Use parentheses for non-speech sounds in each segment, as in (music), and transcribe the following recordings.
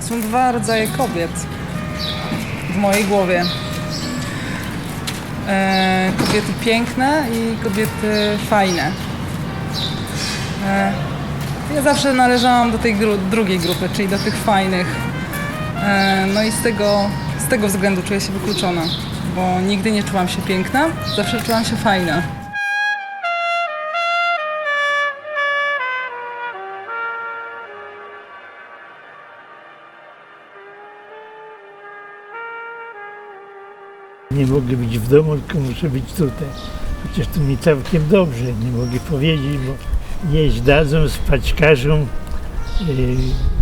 Są dwa rodzaje kobiet w mojej głowie. E, kobiety piękne i kobiety fajne. E, ja zawsze należałam do tej gru- drugiej grupy, czyli do tych fajnych. E, no i z tego, z tego względu czuję się wykluczona, bo nigdy nie czułam się piękna, zawsze czułam się fajna. Nie mogę być w domu, tylko muszę być tutaj. Chociaż tu mi całkiem dobrze, nie mogę powiedzieć, bo jeść dadzą, spać każą, yy,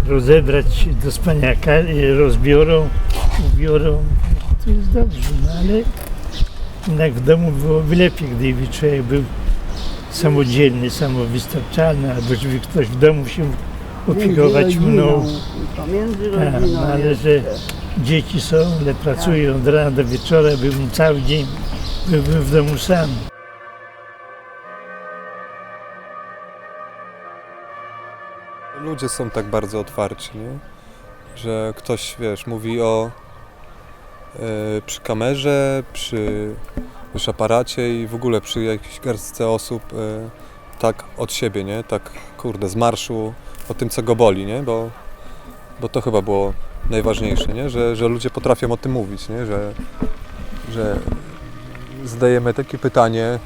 rozebrać się do spaniaka, yy, rozbiorą, ubiorą. To jest dobrze, no ale jednak w domu byłoby lepiej, gdyby człowiek był samodzielny, samowystarczalny, albo żeby ktoś w domu się opiekować mną. Pomiędzy A, rodziną. no ale że dzieci są, ale pracują od rana do wieczora, byłbym cały dzień byłbym w domu sam. Ludzie są tak bardzo otwarci, nie? że ktoś, wiesz, mówi o e, przy kamerze, przy wiesz, aparacie i w ogóle przy jakiejś garstce osób e, tak od siebie, nie? Tak, kurde, z marszu, o tym, co go boli, nie? Bo, bo to chyba było najważniejsze, nie? Że, że ludzie potrafią o tym mówić, nie? Że, że zadajemy takie pytanie,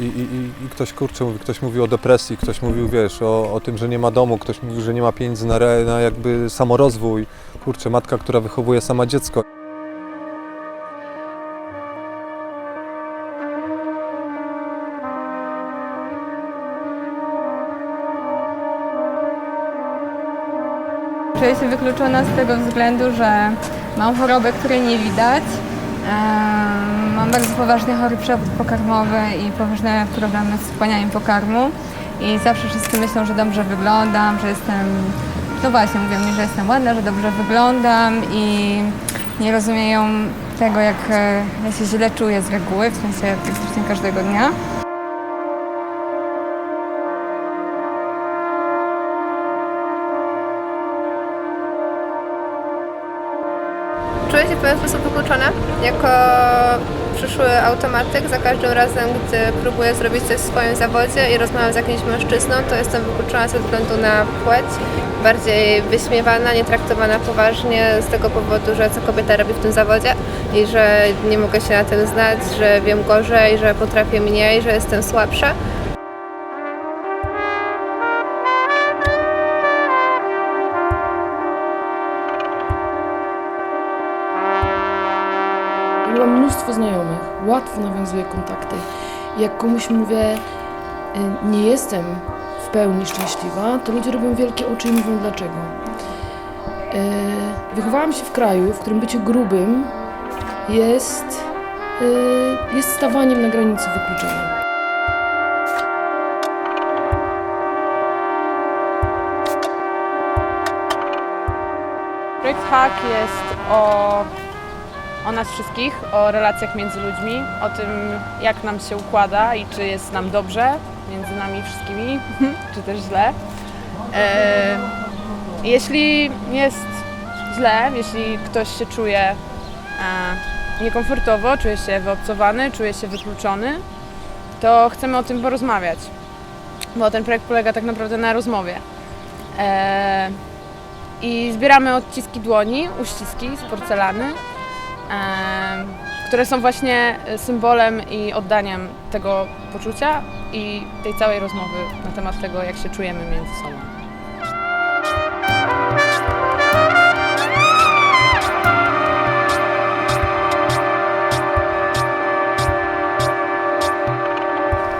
i, i, i- ktoś kurczę mówi, ktoś mówił o depresji, ktoś mówił, wiesz, o, o tym, że nie ma domu, ktoś mówił, że nie ma pieniędzy na, na jakby samorozwój. Kurczę, matka, która wychowuje sama dziecko. Czuję się wykluczona z tego względu, że mam chorobę, której nie widać. Mam bardzo poważny chory przewód pokarmowy i poważne problemy z wchłanianiem pokarmu. I zawsze wszyscy myślą, że dobrze wyglądam, że jestem, no właśnie, mówią mi, że jestem ładna, że dobrze wyglądam i nie rozumieją tego, jak e, ja się źle czuję z reguły, w sensie praktycznie każdego dnia. Czuję się w pewien sposób wykluczona jako przyszły automatyk. Za każdym razem, gdy próbuję zrobić coś w swoim zawodzie i rozmawiam z jakimś mężczyzną, to jestem wykluczona ze względu na płeć. Bardziej wyśmiewana, nie traktowana poważnie z tego powodu, że co kobieta robi w tym zawodzie i że nie mogę się na tym znać, że wiem gorzej, że potrafię mniej, że jestem słabsza. Mam mnóstwo znajomych, łatwo nawiązuję kontakty. Jak komuś mówię, y, nie jestem w pełni szczęśliwa, to ludzie robią wielkie oczy i mówią dlaczego. Y, Wychowałam się w kraju, w którym bycie grubym jest, y, jest stawaniem na granicy wykluczenia. Projekt Hack jest o, o nas wszystkich, o relacjach między ludźmi, o tym, jak nam się układa i czy jest nam dobrze między nami wszystkimi, (laughs) czy też źle. E, jeśli jest źle, jeśli ktoś się czuje e, niekomfortowo, czuje się wyobcowany, czuje się wykluczony, to chcemy o tym porozmawiać, bo ten projekt polega tak naprawdę na rozmowie. E, i zbieramy odciski dłoni, uściski z porcelany, które są właśnie symbolem i oddaniem tego poczucia i tej całej rozmowy na temat tego, jak się czujemy między sobą.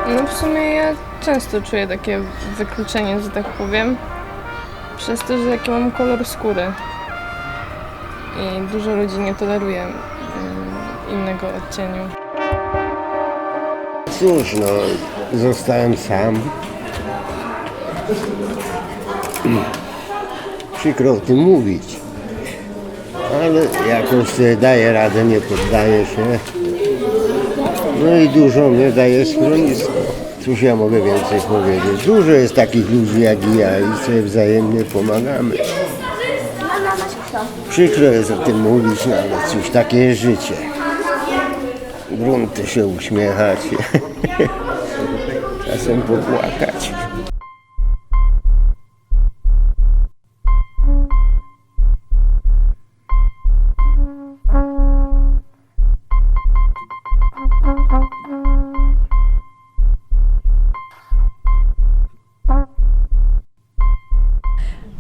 No w sumie ja często czuję takie wykluczenie, że tak powiem. Przez to, że jaki mam kolor skóry. I dużo ludzi nie toleruje mm, innego odcieniu. Cóż, no, zostałem sam. Przykro o tym mówić. Ale jakoś sobie daję radę, nie poddaję się. No i dużo mnie daje schronisko. Cóż ja mogę więcej powiedzieć? Dużo jest takich ludzi jak i ja i sobie wzajemnie pomagamy. Przykro jest o tym mówić, ale cóż, takie jest życie. Grunty się uśmiechać, (laughs) czasem popłakać.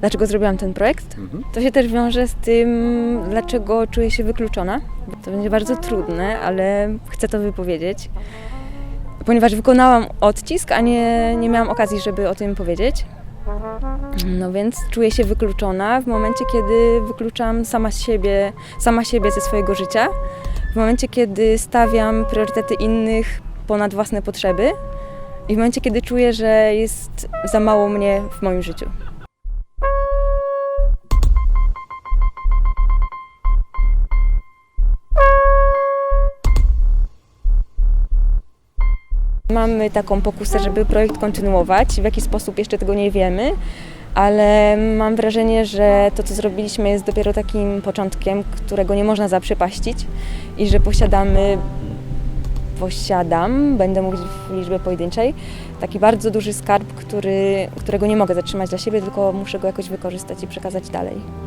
Dlaczego zrobiłam ten projekt? To się też wiąże z tym, dlaczego czuję się wykluczona. To będzie bardzo trudne, ale chcę to wypowiedzieć, ponieważ wykonałam odcisk, a nie, nie miałam okazji, żeby o tym powiedzieć. No więc czuję się wykluczona w momencie, kiedy wykluczam sama siebie, sama siebie ze swojego życia, w momencie, kiedy stawiam priorytety innych ponad własne potrzeby i w momencie, kiedy czuję, że jest za mało mnie w moim życiu. Mamy taką pokusę, żeby projekt kontynuować. W jaki sposób jeszcze tego nie wiemy, ale mam wrażenie, że to, co zrobiliśmy, jest dopiero takim początkiem, którego nie można zaprzepaścić i że posiadamy, posiadam, będę mówić w liczbie pojedynczej, taki bardzo duży skarb, który, którego nie mogę zatrzymać dla siebie, tylko muszę go jakoś wykorzystać i przekazać dalej.